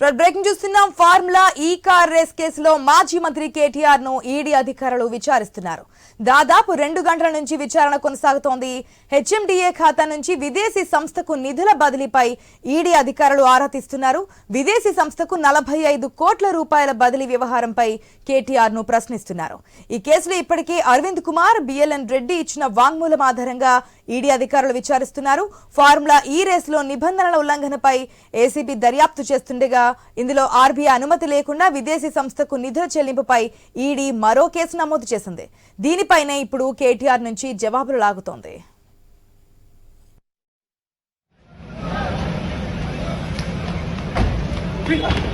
Breaking చూస్తున్నాం formula E car race కేసులో మాజీ మంత్రి కేటీఆర్ను ఈడీ అధికారులు విచారిస్తున్నారు. దాదాపు రెండు గంటల నుంచి విచారణ కొనసాగుతోంది. హెచ్ఎండిఏ ఖాతా నుంచి విదేశీ సంస్థకు నిధుల బదిలీపై ఈడీ అధికారులు ఆరా తీస్తున్నారు. విదేశీ సంస్థకు నలభై ఐదు కోట్ల రూపాయల బదిలీ వ్యవహారంపై కేటీఆర్ను ప్రశ్నిస్తున్నారు. ఈ కేసులో ఇప్పటికే అరవింద్ కుమార్ బిఎల్ఎన్ రెడ్డి ఇచ్చిన వాంగ్మూలం ఆధారంగా ఈడీ అధికారులు విచారిస్తున్నారు ఫార్ములా ఈ రేసులో నిబంధనల ఉల్లంఘనపై ఏసీబీ దర్యాప్తు చేస్తుండగా ఇందులో ఆర్బీఐ అనుమతి లేకుండా విదేశీ సంస్థకు నిధుల చెల్లింపుపై ఈడీ మరో కేసు నమోదు చేసింది దీనిపైనే ఇప్పుడు కేటీఆర్ నుంచి జవాబులు లాగుతోంది Frida!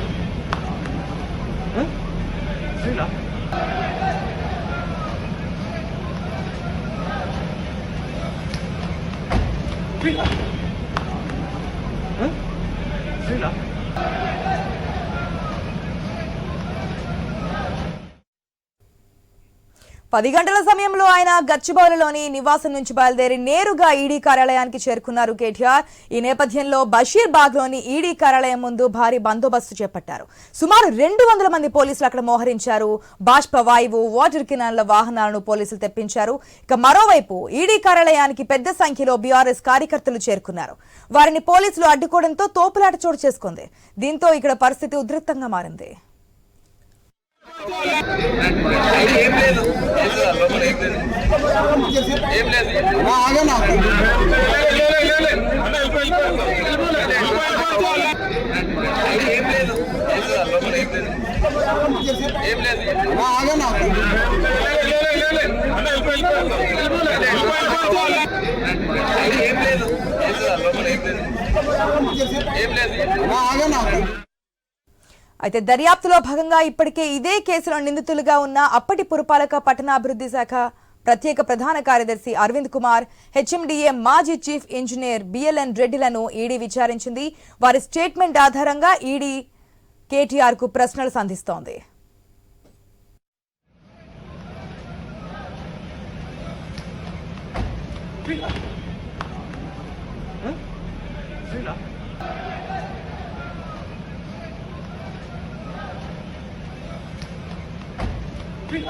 పది గంటల సమయంలో ఆయన గచ్చిబౌలిలోని నివాసం నుంచి బయలుదేరి నేరుగా ఈడీ కార్యాలయానికి చేరుకున్నారు కేటీఆర్. ఈ నేపథ్యంలో బషీర్బాగ్లోని ఈడీ కార్యాలయం ముందు భారీ బందోబస్తు చేపట్టారు. సుమారు రెండు వందల మంది పోలీసులు అక్కడ మోహరించారు. బాష్ప వాయువు వాటర్ కినాన్ల వాహనాలను పోలీసులు తెప్పించారు. ఇక మరోవైపు ఈడీ కార్యాలయానికి పెద్ద సంఖ్యలో బీఆర్ఎస్ కార్యకర్తలు చేరుకున్నారు. వారిని పోలీసులు అడ్డుకోవడంతో తోపులాట చోటు చేసుకుంది. దీంతో ఇక్కడ పరిస్థితి ఉద్రిక్తంగా మారింది. ఏం లేదు ఏం లేదు ఏం లేదు ఏం లేదు ఏం అయితే దర్యాప్తులో భాగంగా ఇప్పటికే ఇదే కేసులో నిందితులుగా ఉన్న అప్పటి పురపాలక పట్టణాభివృద్ధి శాఖ ప్రత్యేక ప్రధాన కార్యదర్శి అరవింద్ కుమార్ హెచ్ఎండిఏ మాజీ చీఫ్ ఇంజనీర్ బిఎల్ఎన్ రెడ్డిలను ఈడీ విచారించింది వారి స్టేట్మెంట్ ఆధారంగా ఈడీ కేటీఆర్కు ప్రశ్నలు సంధిస్తోంది Frida! 这个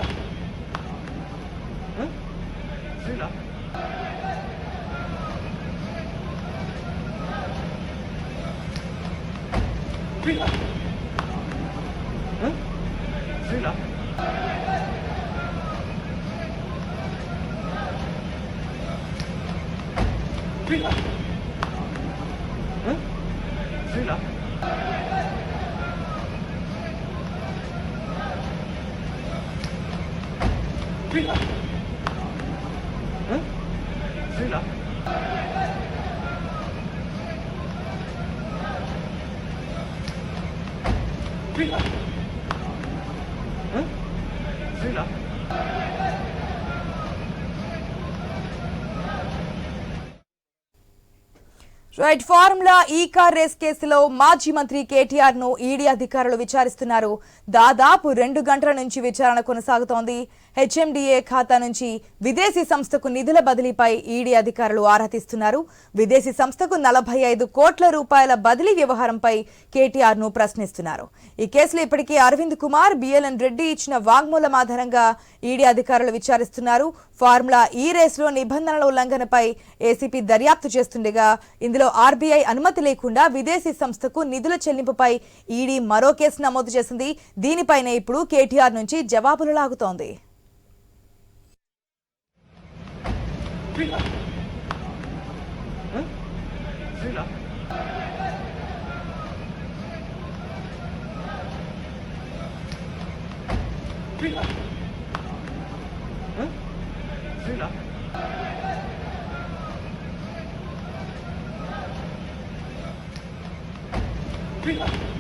Frida! Right formula E car race కేసులో మాజీ మంత్రి కేటీఆర్ను ఈడీ అధికారులు విచారిస్తున్నారు. దాదాపు రెండు గంటల నుంచి విచారణ కొనసాగుతోంది. హెచ్ఎండిఏ ఖాతా నుంచి విదేశీ సంస్థకు నిధుల బదిలీపై ఈడీ అధికారులు ఆరా తీస్తున్నారు. విదేశీ సంస్థకు నలభై ఐదు కోట్ల రూపాయల బదిలీ వ్యవహారంపై కేటీఆర్ను ప్రశ్నిస్తున్నారు. ఈ కేసులో ఇప్పటికే అరవింద్ కుమార్ బిఎల్ఎన్ రెడ్డి ఇచ్చిన వాగ్మూలం ఆధారంగా ఈడీ అధికారులు విచారిస్తున్నారు. ఫార్ములా ఈ రేసులో నిబంధనల ఉల్లంఘనపై ఏసీపీ దర్యాప్తు చేస్తుండగా ఇందులో ఆర్బీఐ అనుమతి లేకుండా విదేశీ సంస్థకు నిధుల చెల్లింపుపై ఈడీ మరో కేసు నమోదు చేసింది. దీనిపైనే ఇప్పుడు కేటీఆర్ నుంచి జవాబులు లాగుతోంది. Lui là Hein là là Hein là là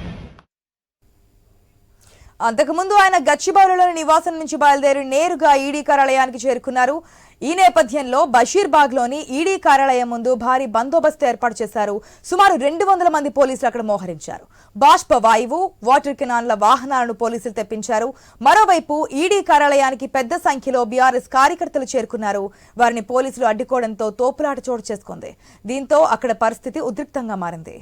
అంతకుముందు ఆయన గచ్చిబౌలిలోని నివాసం నుంచి బయలుదేరి నేరుగా ఈడీ కార్యాలయానికి చేరుకున్నారు. ఈ నేపథ్యంలో బషీర్బాగ్లోని ఈడీ కార్యాలయం ముందు భారీ బందోబస్తు ఏర్పాటు చేశారు. సుమారు రెండు వందల మంది పోలీసులు అక్కడ మోహరించారు. బాష్ప వాయువు వాటర్ కెనాన్ల వాహనాలను పోలీసులు తెప్పించారు. మరోవైపు ఈడీ కార్యాలయానికి పెద్ద సంఖ్యలో బీఆర్ఎస్ కార్యకర్తలు చేరుకున్నారు. వారిని పోలీసులు అడ్డుకోవడంతో తోపులాట చోటు చేసుకుంది. దీంతో అక్కడ పరిస్థితి ఉద్రిక్తంగా మారింది.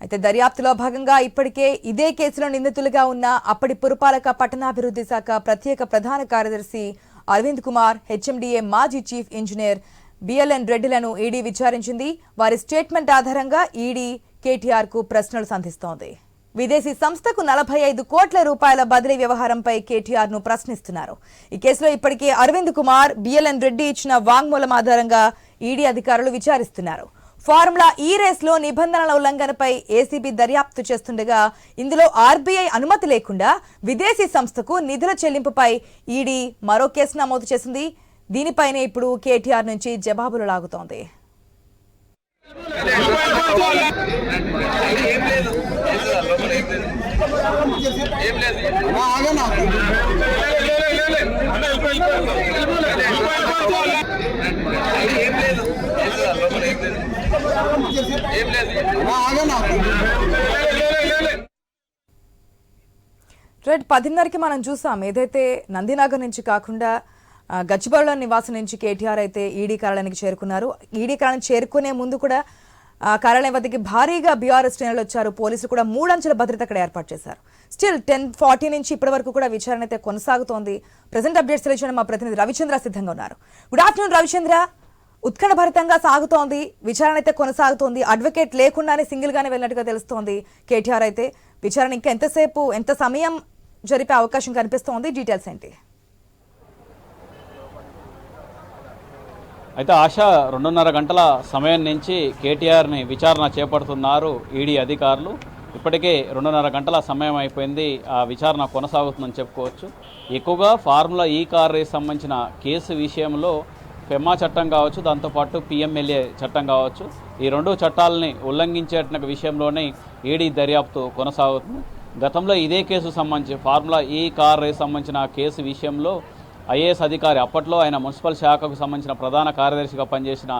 అయితే దర్యాప్తులో భాగంగా ఇప్పటికే ఇదే కేసులో నిందితులుగా ఉన్న అప్పటి పురపాలక పట్టణాభివృద్ధి శాఖ ప్రత్యేక ప్రధాన కార్యదర్శి అరవింద్ కుమార్ హెచ్ఎండిఏ మాజీ చీఫ్ ఇంజనీర్ బిఎల్ఎన్ రెడ్డిలను ఈడీ విచారించింది. వారి స్టేట్మెంట్ ఆధారంగా ఈడీ కేటీఆర్కు ప్రశ్నలు సంధిస్తోంది. విదేశీ సంస్థకు నలభై ఐదు కోట్ల రూపాయల బదిలీ వ్యవహారంపై కేటీఆర్ను ప్రశ్నిస్తున్నారు. ఈ కేసులో ఇప్పటికే అరవింద్ కుమార్ బిఎల్ఎన్ రెడ్డి ఇచ్చిన వాంగ్మూలం ఆధారంగా ఈడీ అధికారులు విచారిస్తున్నారు. ఫార్ములా ఈ రేస్లో నిబంధనల ఉల్లంఘనపై ఏసీబీ దర్యాప్తు చేస్తుండగా ఇందులో ఆర్బీఐ అనుమతి లేకుండా విదేశీ సంస్థకు నిధుల చెల్లింపుపై ఈడీ మరో కేసు నమోదు చేసింది. దీనిపైనే ఇప్పుడు కేటీఆర్ నుంచి జవాబులు లాగుతోంది. రెడ్ పదిన్నరకి మనం చూసాం ఏదైతే నందినగర్ నుంచి కాకుండా గచ్చిబౌళ నివాసం నుంచి కేటీఆర్ అయితే ఈడీ కార్యాలయానికి చేరుకున్నారు. ఈడీ కార్యాలయం చేరుకునే ముందు కూడా కార్యాలయం వద్దకి భారీగా బీఆర్ఎస్ శ్రేణులు వచ్చారు. పోలీసులు కూడా మూడంచెల భద్రత అక్కడ ఏర్పాటు చేశారు. స్టిల్ టెన్ ఫార్టీ నుంచి ఇప్పటి వరకు కూడా విచారణ అయితే కొనసాగుతోంది. ప్రజెంట్ అప్డేట్స్ తెలియజేయడం మా ప్రతినిధి రవిచంద్ర సిద్ధంగా ఉన్నారు. Good afternoon Ravichandra. ఉత్కంఠభరితంగా సాగుతోంది. విచారణ అయితే కొనసాగుతోంది. అడ్వకేట్ లేకుండానే సింగిల్ గానే వెళ్ళినట్టుగా తెలుస్తోంది కేటీఆర్ అయితే. విచారణ ఇంకా ఎంతసేపు ఎంత సమయం జరిపే అవకాశం కనిపిస్తోంది? డీటెయిల్స్ ఏంటి? అయితే ఆశ రెండున్నర గంటల సమయం నుంచి కేటీఆర్ని విచారణ చేపడుతున్నారు ఈడీ అధికారులు. ఇప్పటికే రెండున్నర గంటల సమయం అయిపోయింది ఆ విచారణ కొనసాగుతుందని చెప్పుకోవచ్చు. ఎక్కువగా ఫార్ములా ఈ కార్ రేస్ సంబంధించిన కేసు విషయంలో ఫెమ్మా చట్టం కావచ్చు దాంతోపాటు పిఎంఎల్ఏ చట్టం కావచ్చు. ఈ రెండు చట్టాలని ఉల్లంఘించేట విషయంలోనే ఈడీ దర్యాప్తు కొనసాగుతుంది. గతంలో ఇదే కేసు సంబంధించి ఫార్ములా ఈ కార్ రేస్ సంబంధించిన కేసు విషయంలో ఐఏఎస్ అధికారి అప్పట్లో ఆయన మున్సిపల్ శాఖకు సంబంధించిన ప్రధాన కార్యదర్శిగా పనిచేసిన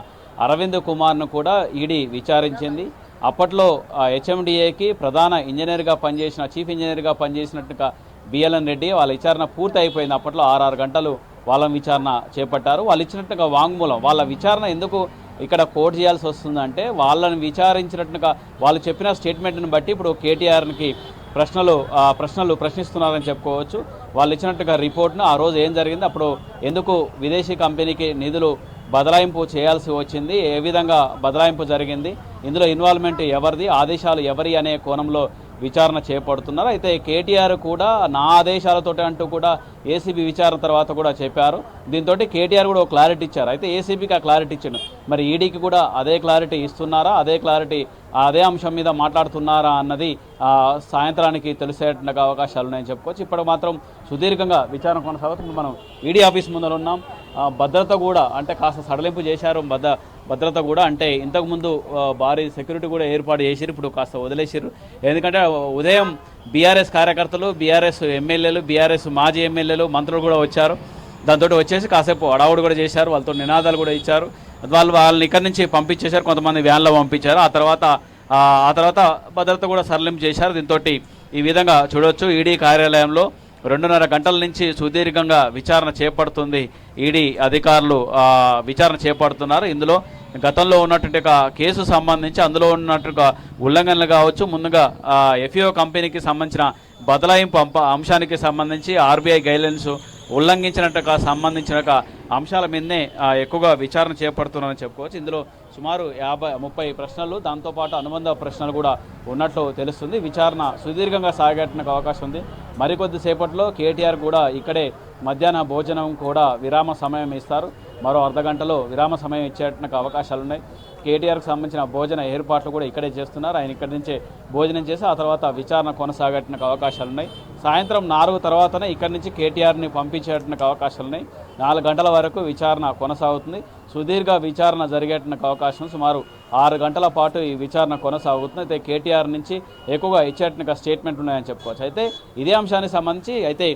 అరవింద్ కుమార్ను కూడా ఈడీ విచారించింది. అప్పట్లో హెచ్ఎండిఏకి ప్రధాన ఇంజనీర్గా పనిచేసిన చీఫ్ ఇంజనీర్గా పనిచేసినట్టుగా బిఎల్ఎన్ రెడ్డి వాళ్ళ విచారణ పూర్తి అయిపోయింది. అప్పట్లో ఆరు గంటలు వాళ్ళ విచారణ చేపట్టారు. వాళ్ళు ఇచ్చినట్టుగా వాంగ్మూలం వాళ్ళ విచారణ ఎందుకు ఇక్కడ కోర్టు చేయాల్సి వస్తుందంటే వాళ్ళని విచారించినట్టుగా వాళ్ళు చెప్పిన స్టేట్మెంట్ని బట్టి ఇప్పుడు కేటీఆర్కి ప్రశ్నలు ఆ, ప్రశ్నలు ప్రశ్నిస్తున్నారని చెప్పుకోవచ్చు. వాళ్ళు ఇచ్చినట్టుగా రిపోర్ట్ను ఆ రోజు ఏం జరిగింది అప్పుడు ఎందుకు విదేశీ కంపెనీకి నిధులు బదలాయింపు చేయాల్సి వచ్చింది ఏ విధంగా బదలాయింపు జరిగింది ఇందులో ఇన్వాల్వ్మెంట్ ఎవరిది ఆదేశాలు ఎవరి అనే కోణంలో విచారణ చేపడుతున్నారు. అయితే కేటీఆర్ కూడా నా ఆదేశాలతో అంటూ కూడా ఏసీబీ విచారణ తర్వాత కూడా చెప్పారు. దీంతో కేటీఆర్ కూడా ఒక క్లారిటీ ఇచ్చారు. అయితే ఏసీబీకి ఆ క్లారిటీ ఇచ్చిండు. మరి ఈడీకి కూడా అదే క్లారిటీ ఇస్తున్నారా? అదే క్లారిటీ అదే అంశం మీద మాట్లాడుతున్నారా అన్నది సాయంత్రానికి తెలిసేటువంటి అవకాశాలు ఉన్నాయని చెప్పుకోవచ్చు. ఇప్పుడు మాత్రం సుదీర్ఘంగా విచారణ కొనసాగుతుంది. మనం ఈడీ ఆఫీస్ ముందర ఉన్నాం. భద్రత కూడా అంటే కాస్త సడలింపు చేశారు. భద్ర భద్రత కూడా అంటే ఇంతకుముందు భారీ సెక్యూరిటీ కూడా ఏర్పాటు చేసిరు ఇప్పుడు కాస్త వదిలేసారు ఎందుకంటే ఉదయం బీఆర్ఎస్ కార్యకర్తలు బీఆర్ఎస్ ఎమ్మెల్యేలు బీఆర్ఎస్ మాజీ ఎమ్మెల్యేలు మంత్రులు కూడా వచ్చారు. దాంతో వచ్చేసి కాసేపు అడావుడు కూడా చేశారు వాళ్ళతో నినాదాలు కూడా ఇచ్చారు. వాళ్ళు వాళ్ళని ఇక్కడి నుంచి పంపించేశారు కొంతమంది వ్యాన్లో పంపించారు. ఆ తర్వాత ఆ తర్వాత భద్రత కూడా సరళింపు చేశారు. దీంతో ఈ విధంగా చూడొచ్చు. ఈడీ కార్యాలయంలో రెండున్నర గంటల నుంచి సుదీర్ఘంగా విచారణ చేపడుతుంది ఈడీ అధికారులు. విచారణ చేపడుతున్నారు. ఇందులో గతంలో ఉన్నటువంటి కేసు సంబంధించి అందులో ఉన్నటువంటి ఉల్లంఘనలు కావచ్చు ముందుగా ఎఫ్ఈఓ కంపెనీకి సంబంధించిన బదలాయింపు అంశానికి సంబంధించి ఆర్బీఐ గైడ్లైన్స్ ఉల్లంఘించినట్టు సంబంధించిన అంశాల మీదనే ఎక్కువగా విచారణ చేపడుతున్నారని చెప్పుకోవచ్చు. ఇందులో సుమారు యాభై ముప్పై ప్రశ్నలు దాంతోపాటు అనుబంధ ప్రశ్నలు కూడా ఉన్నట్లు తెలుస్తుంది. విచారణ సుదీర్ఘంగా సాగేటానికి అవకాశం ఉంది. మరికొద్ది సేపట్లో కేటీఆర్ కూడా ఇక్కడే మధ్యాహ్న భోజనం కూడా విరామ సమయం ఇస్తారు. మరో అర్ధ గంటలో విరామ సమయం ఇచ్చేటకు అవకాశాలు ఉన్నాయి కేటీఆర్కు సంబంధించిన భోజన ఏర్పాట్లు కూడా ఇక్కడే చేస్తున్నారు. ఆయన ఇక్కడి నుంచే భోజనం చేసి ఆ తర్వాత విచారణ కొనసాగేటకు అవకాశాలు ఉన్నాయి సాయంత్రం నాలుగు తర్వాతనే ఇక్కడి నుంచి కేటీఆర్ని పంపించేటువంటి అవకాశాలు ఉన్నాయి నాలుగు గంటల వరకు విచారణ కొనసాగుతుంది. సుదీర్ఘ విచారణ జరిగేటకు అవకాశం సుమారు ఆరు గంటల పాటు ఈ విచారణ కొనసాగుతుంది. అయితే కేటీఆర్ నుంచి ఎక్కువగా ఇచ్చేటట్టుగా స్టేట్మెంట్ ఉన్నాయని చెప్పుకోవచ్చు. అయితే ఇదే అంశానికి సంబంధించి అయితే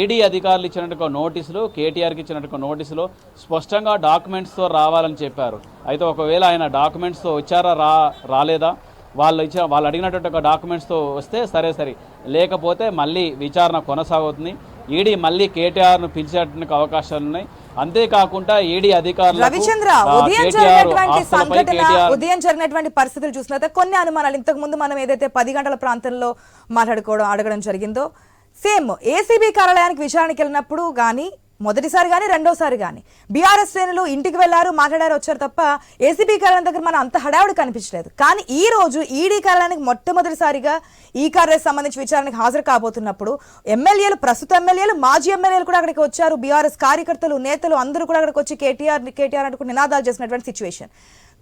ఈడీ అధికారులు ఇచ్చినట్టుగా నోటీసులు కేటీఆర్కి ఇచ్చినట్టుగా నోటీసులు స్పష్టంగా డాక్యుమెంట్స్తో రావాలని చెప్పారు. అయితే ఒకవేళ ఆయన డాక్యుమెంట్స్తో వచ్చారా రా రాలేదా? వాళ్ళు ఇచ్చిన వాళ్ళు అడిగినటువంటి ఒక డాక్యుమెంట్స్తో వస్తే సరే సరే. లేకపోతే మళ్ళీ విచారణ కొనసాగుతుంది. ఈడీ మళ్ళీ కేటీఆర్ను పిలిచేటువంటి అవకాశాలు ఉన్నాయి. అంతేకాకుండా ఈడీ అధికారులు రవిచంద్ర ఉదయం జరిగినటువంటి సంఘటన ఉదయం జరిగినటువంటి పరిస్థితులు చూసినట్లయితే కొన్ని అనుమానాలు ఇంతకు ముందు మనం ఏదైతే పది గంటల ప్రాంతంలో మాట్లాడుకోవడం అడగడం జరిగిందో సేమ్ ఏసీబీ కార్యాలయానికి విచారణకి వెళ్ళినప్పుడు కానీ మొదటిసారి కానీ రెండోసారి కానీ బీఆర్ఎస్ శ్రేణులు ఇంటికి వెళ్ళారు మాట్లాడారు వచ్చారు తప్ప ఏసీబీ కార్యాలయం దగ్గర మనం అంత హడావుడి కనిపించలేదు. కానీ ఈ రోజు ఈడీ కార్యాలయానికి మొట్టమొదటిసారిగా ఈ కార్యాలయం సంబంధించి విచారణకు హాజరు కాబోతున్నప్పుడు ఎమ్మెల్యేలు ప్రస్తుత ఎమ్మెల్యేలు మాజీ ఎమ్మెల్యేలు కూడా అక్కడికి వచ్చారు. బీఆర్ఎస్ కార్యకర్తలు నేతలు అందరూ కూడా అక్కడికి వచ్చి కేటీఆర్ కేటీఆర్ అంటూ నినాదాలు చేసినటువంటి సిచ్యువేషన్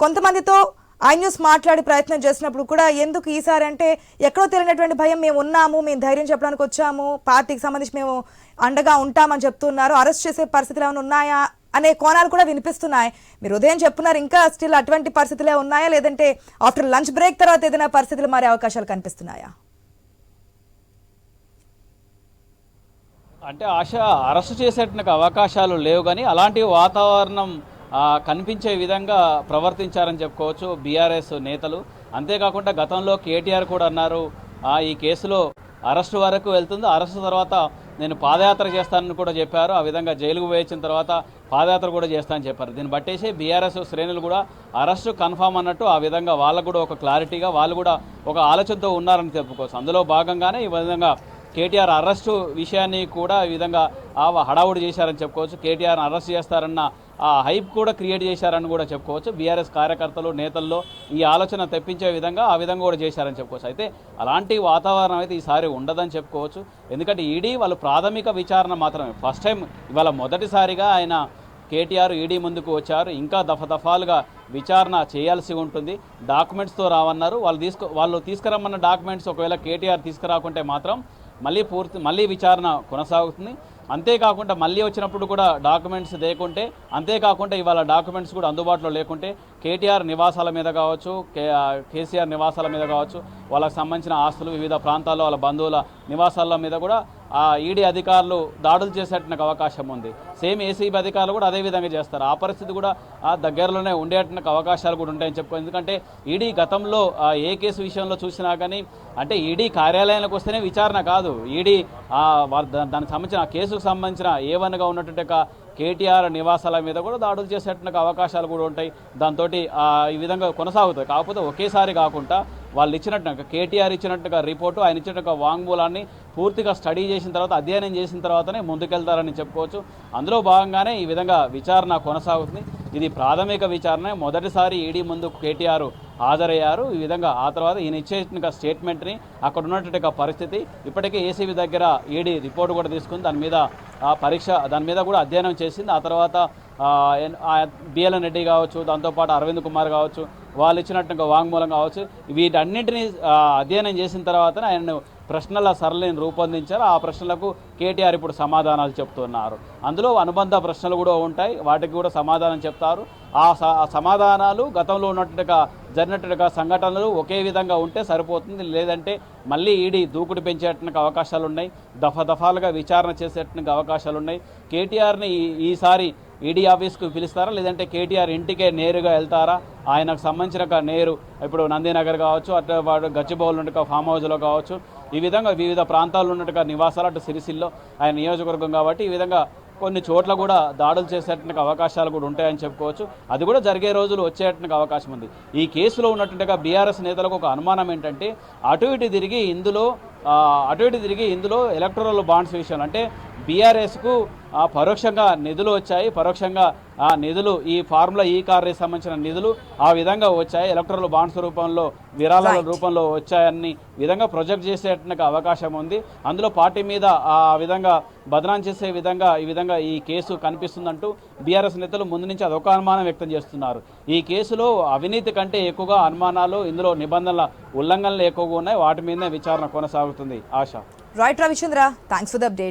కొంతమందితో ఐ న్యూస్ మాట్లాడే ప్రయత్నం చేసినప్పుడు కూడా ఎందుకు ఈసారి అంటే ఎక్కడో తెలియనటువంటి భయం మేము ఉన్నాము మేము ధైర్యం చెప్పడానికి వచ్చాము పార్టీకి సంబంధించి మేము అండగా ఉంటామని చెప్తున్నారు. అరెస్ట్ చేసే పరిస్థితులు ఏమైనా ఉన్నాయా అనే కోణాలు కూడా వినిపిస్తున్నాయి. మీరు ఉదయం చెప్తున్నారు ఇంకా స్టిల్ అటువంటి పరిస్థితులే ఉన్నాయా? లేదంటే ఆఫ్టర్ లంచ్ బ్రేక్ తర్వాత ఏదైనా పరిస్థితులు మారే అవకాశాలు కనిపిస్తున్నాయా? అంటే ఆశ అరెస్ట్ చేసేటువంటి అవకాశాలు లేవు కానీ అలాంటి వాతావరణం కనిపించే విధంగా ప్రవర్తించారని చెప్పుకోవచ్చు బీఆర్ఎస్ నేతలు. అంతేకాకుండా గతంలో కేటీఆర్ కూడా అన్నారు ఆ, ఈ కేసులో అరెస్టు వరకు వెళ్తుంది. అరెస్టు తర్వాత నేను పాదయాత్ర చేస్తానని కూడా చెప్పారు. ఆ విధంగా జైలుకు వేయించిన తర్వాత పాదయాత్ర కూడా చేస్తానని చెప్పారు. దీన్ని బట్టేసి బీఆర్ఎస్ శ్రేణులు కూడా అరెస్టు కన్ఫామ్ అన్నట్టు ఆ విధంగా వాళ్ళకు కూడా ఒక క్లారిటీగా వాళ్ళు కూడా ఒక ఆలోచనతో ఉన్నారని చెప్పుకోవచ్చు. అందులో భాగంగానే ఈ విధంగా కేటీఆర్ అరెస్టు విషయాన్ని కూడా ఈ విధంగా హడావుడి చేశారని చెప్పుకోవచ్చు. కేటీఆర్ అరెస్ట్ చేస్తారన్న ఆ హైప్ కూడా క్రియేట్ చేశారని కూడా చెప్పుకోవచ్చు. బీఆర్ఎస్ కార్యకర్తలు నేతల్లో ఈ ఆలోచన తెప్పించే విధంగా ఆ విధంగా కూడా చేశారని చెప్పుకోవచ్చు. అయితే అలాంటి వాతావరణం అయితే ఈసారి ఉండదని చెప్పుకోవచ్చు. ఎందుకంటే ఈడీ వాళ్ళు ప్రాథమిక విచారణ మాత్రమే. ఫస్ట్ టైం ఇవాళ మొదటిసారిగా ఆయన కేటీఆర్ ఈడీ ముందుకు వచ్చారు. ఇంకా దఫదఫాలుగా విచారణ చేయాల్సి ఉంటుంది. డాక్యుమెంట్స్తో రావన్నారు. వాళ్ళు తీసుకు వాళ్ళు తీసుకురమ్మన్న డాక్యుమెంట్స్ ఒకవేళ కేటీఆర్ తీసుకురాకుంటే మాత్రం మళ్ళీ పూర్తి మళ్ళీ విచారణ కొనసాగుతుంది. అంతేకాకుండా మళ్ళీ వచ్చినప్పుడు కూడా డాక్యుమెంట్స్ లేకుంటే అంతేకాకుండా ఇవాళ డాక్యుమెంట్స్ కూడా అందుబాటులో లేకుంటే కేటీఆర్ నివాసాల మీద కావచ్చు కే కేసీఆర్ నివాసాల మీద కావచ్చు వాళ్ళకి సంబంధించిన ఆస్తులు వివిధ ప్రాంతాల్లో వాళ్ళ బంధువుల నివాసాల మీద కూడా ఆ ఈడీ అధికారులు దాడులు చేసేటువంటి అవకాశం ఉంది. సేమ్ ఏసీబీ అధికారులు కూడా అదే విధంగా చేస్తారు. ఆ పరిస్థితి కూడా ఆ దగ్గరలోనే ఉండేటువంటి అవకాశాలు కూడా ఉంటాయని చెప్పుకో ఎందుకంటే ఈడీ గతంలో ఏ కేసు విషయంలో చూసినా కానీ అంటే ఈడీ కార్యాలయానికి వస్తేనే విచారణ కాదు. ఈడీ దానికి సంబంధించిన ఆ కేసుకు సంబంధించిన ఏవన్గా ఉన్నటువంటి కేటీఆర్ నివాసాల మీద కూడా దాడులు చేసేటువంటి అవకాశాలు కూడా ఉంటాయి. దాంతో ఈ విధంగా కొనసాగుతాయి. కాకపోతే ఒకేసారి కాకుండా వాళ్ళు ఇచ్చినట్టుగా కేటీఆర్ ఇచ్చినట్టుగా రిపోర్టు ఆయన ఇచ్చినట్టుగా వాంగ్మూలాన్ని పూర్తిగా స్టడీ చేసిన తర్వాత అధ్యయనం చేసిన తర్వాతనే ముందుకెళ్తారని చెప్పుకోవచ్చు. అందులో భాగంగానే ఈ విధంగా విచారణ కొనసాగుతుంది. ఇది ప్రాథమిక విచారణ. మొదటిసారి ఈడీ ముందు కేటీఆర్ హాజరయ్యారు. ఈ విధంగా ఆ తర్వాత ఈయన ఇచ్చేసిన స్టేట్మెంట్ని అక్కడ ఉన్నటువంటి పరిస్థితి. ఇప్పటికే ఏసీబీ దగ్గర ఈడీ రిపోర్ట్ కూడా తీసుకుంది. దాని మీద ఆ పరీక్ష దాని మీద కూడా అధ్యయనం చేసింది. ఆ తర్వాత బిఎల్ఎన్ రెడ్డి కావచ్చు దాంతోపాటు అరవింద్ కుమార్ కావచ్చు వాళ్ళు ఇచ్చినట్టుగా వాంగ్మూలం కావచ్చు. వీటన్నింటినీ అధ్యయనం చేసిన తర్వాత ఆయన ప్రశ్నల సరళిని రూపొందించారు. ఆ ప్రశ్నలకు కేటీఆర్ ఇప్పుడు సమాధానాలు చెప్తున్నారు. అందులో అనుబంధ ప్రశ్నలు కూడా ఉంటాయి. వాటికి కూడా సమాధానం చెప్తారు. ఆ స- సమాధానాలు గతంలో ఉన్నట్టుగా జరిగినట్టుగా సంఘటనలు ఒకే విధంగా ఉంటే సరిపోతుంది. లేదంటే మళ్ళీ ఈడీ దూకుడు పెంచేటానికి అవకాశాలు ఉన్నాయి. దఫ దఫాలుగా విచారణ చేసేటానికి అవకాశాలు ఉన్నాయి. కేటీఆర్ని ఈసారి ఈడీ ఆఫీస్కు పిలుస్తారా? లేదంటే కేటీఆర్ ఇంటికే నేరుగా వెళ్తారా? ఆయనకు సంబంధించిన నేరు ఇప్పుడు నందినగర్ కావచ్చు అట్లా వాడు గచ్చిబౌల్ నుండి ఫామ్ హౌస్లో కావచ్చు ఈ విధంగా వివిధ ప్రాంతాల్లో ఉన్నట్టుగా నివాసాలు అటు సిరిసిల్లో ఆయన నియోజకవర్గం కాబట్టి ఈ విధంగా కొన్ని చోట్ల కూడా దాడులు చేసేటువంటి అవకాశాలు కూడా ఉంటాయని చెప్పుకోవచ్చు. అది కూడా జరిగే రోజులు వచ్చేటువంటి అవకాశం ఉంది. ఈ కేసులో ఉన్నట్టుగా బీఆర్ఎస్ నేతలకు ఒక అనుమానం ఏంటంటే అటు ఇటు తిరిగి ఇందులో అటు ఇటు తిరిగి ఇందులో ఎలక్ట్రల్ బాండ్స్ విషయంలో అంటే బీఆర్ఎస్కు పరోక్షంగా నిధులు వచ్చాయి. పరోక్షంగా ఆ నిధులు ఈ ఫార్ములా ఈ కార్కి సంబంధించిన నిధులు ఆ విధంగా వచ్చాయి. ఎలక్టోరల్ బాండ్స్ రూపంలో విరాళాల రూపంలో వచ్చాయని విధంగా ప్రొజెక్ట్ చేసేటువంటి అవకాశం ఉంది. అందులో పార్టీ మీద ఆ విధంగా బదనాం చేసే విధంగా ఈ విధంగా ఈ కేసు కనిపిస్తుందంటూ బీఆర్ఎస్ నేతలు ముందు నుంచి అదొక అనుమానం వ్యక్తం చేస్తున్నారు. ఈ కేసులో అవినీతి కంటే ఎక్కువగా అనుమానాలు ఇందులో నిబంధనల ఉల్లంఘనలు ఎక్కువగా ఉన్నాయి. వాటి మీదనే విచారణ కొనసాగుతుంది. ఆశ. Right Ravichandra thanks for the update